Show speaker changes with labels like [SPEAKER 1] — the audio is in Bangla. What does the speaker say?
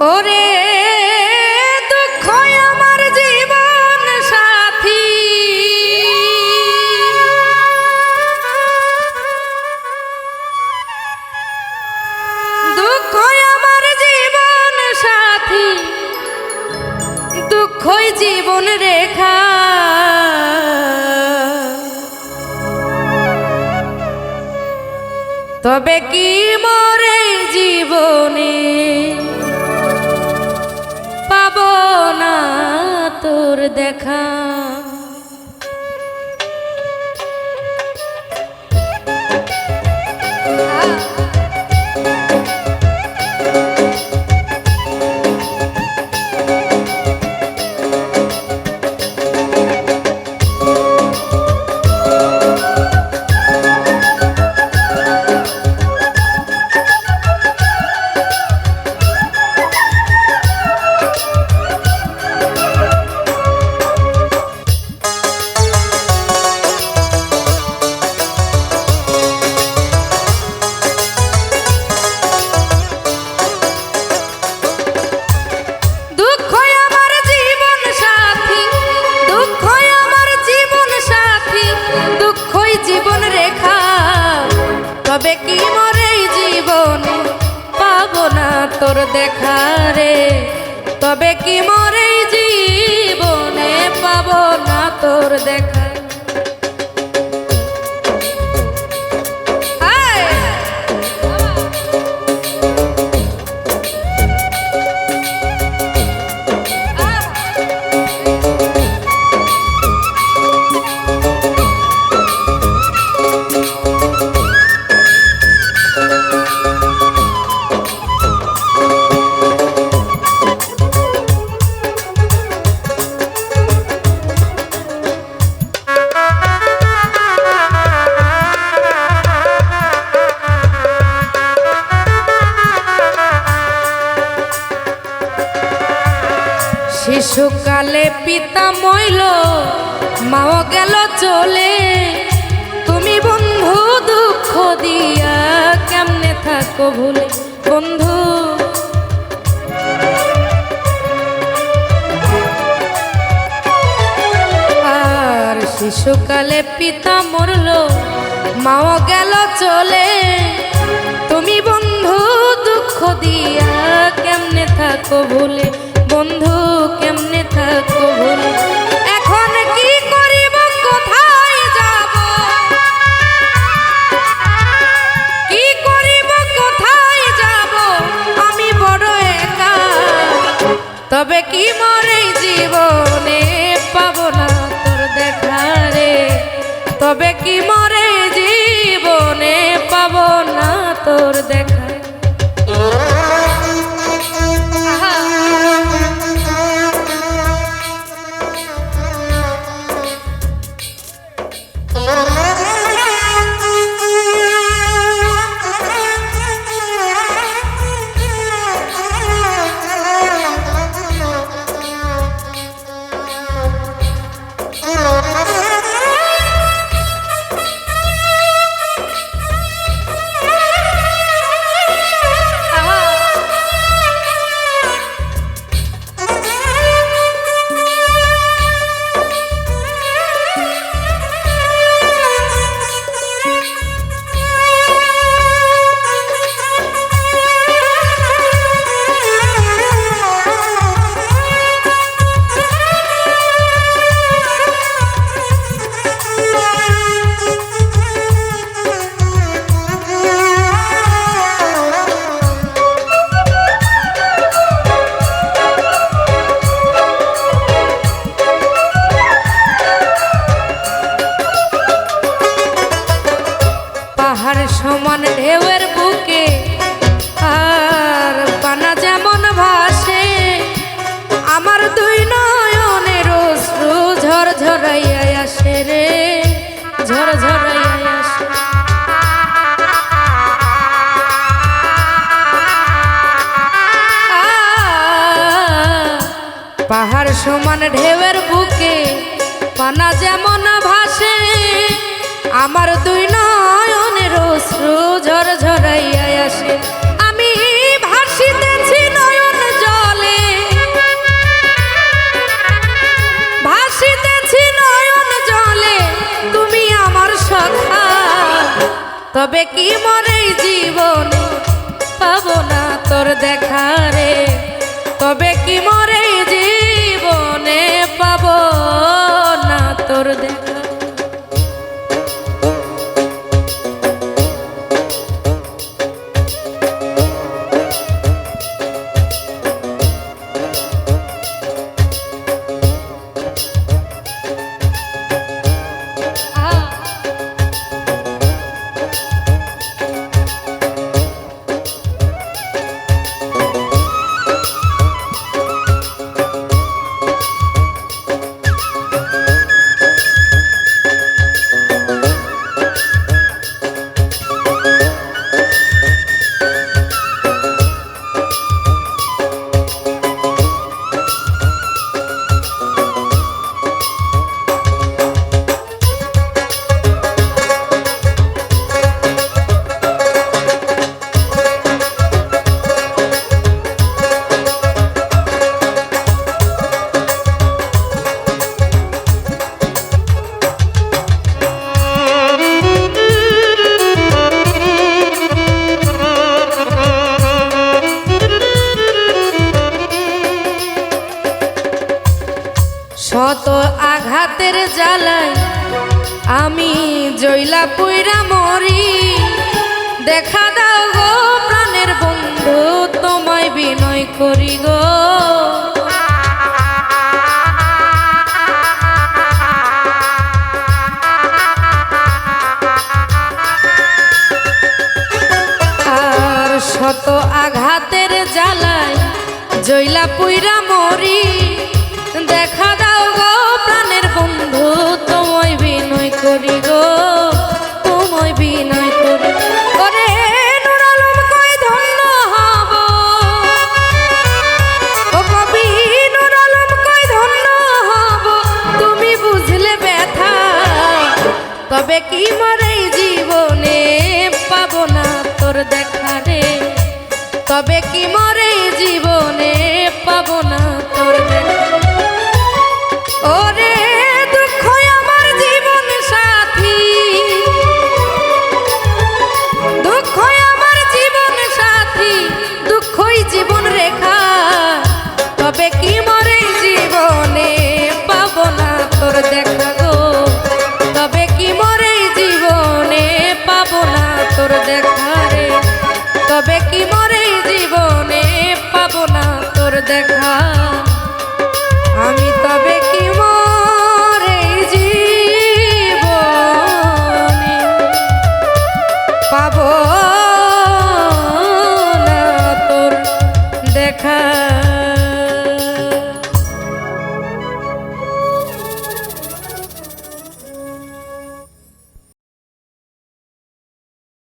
[SPEAKER 1] ওরে দুঃখ আমার জীবন সাথী। দুঃখ আমার জীবন সাথী। দুঃখই জীবন রেখা। তবে কি মরে জীবনে? না তোর দেখা। তবে কি মরে জীবনে পাবো না তোর দেখা? গেল চলে। তুমি বন্ধু দুঃখ দিয়া কেমনে থাকো ভুলে? বন্ধু। আর শিশুকালে পিতা মরল, মাও গেল চলে। তুমি বন্ধু দুঃখ দিয়া কেমনে থাকো ভুলে? বন্ধু, কেমনে থাকো ভুলে? কি মরে জীবনে পাব না তোর দেখা? সমান ঢেউয়ের বুকে, আর পানা যেমন ভাসে, আমার দুই নয়নের অশ্রু ঝর ঝরাইয়া আসে রে ঝর ঝরাইয়া আসে পাহাড় সমান ঢেউয়ের বুকে, পানা যেমন ভাসে, আমার দুই তবে কি মরে জীবন? পাবো না তোর দেখা রে। তবে কি মরে জীবনে পাবো না তোর দেখা আঘাতের জ্বালায় আমি জইলা পুইরা মরি। দেখা দাও গো প্রাণের বন্ধু, তোমায় বিনয় করি গো। আর শত আঘাতের জ্বালায় জইলা পুইরা মরি। তবে কি মরে জীবনে পাবো না তোর দেখা রে? তবে কি মরে জীবনে তবে কি মরে জীবনে পাবো না তোর দেখা?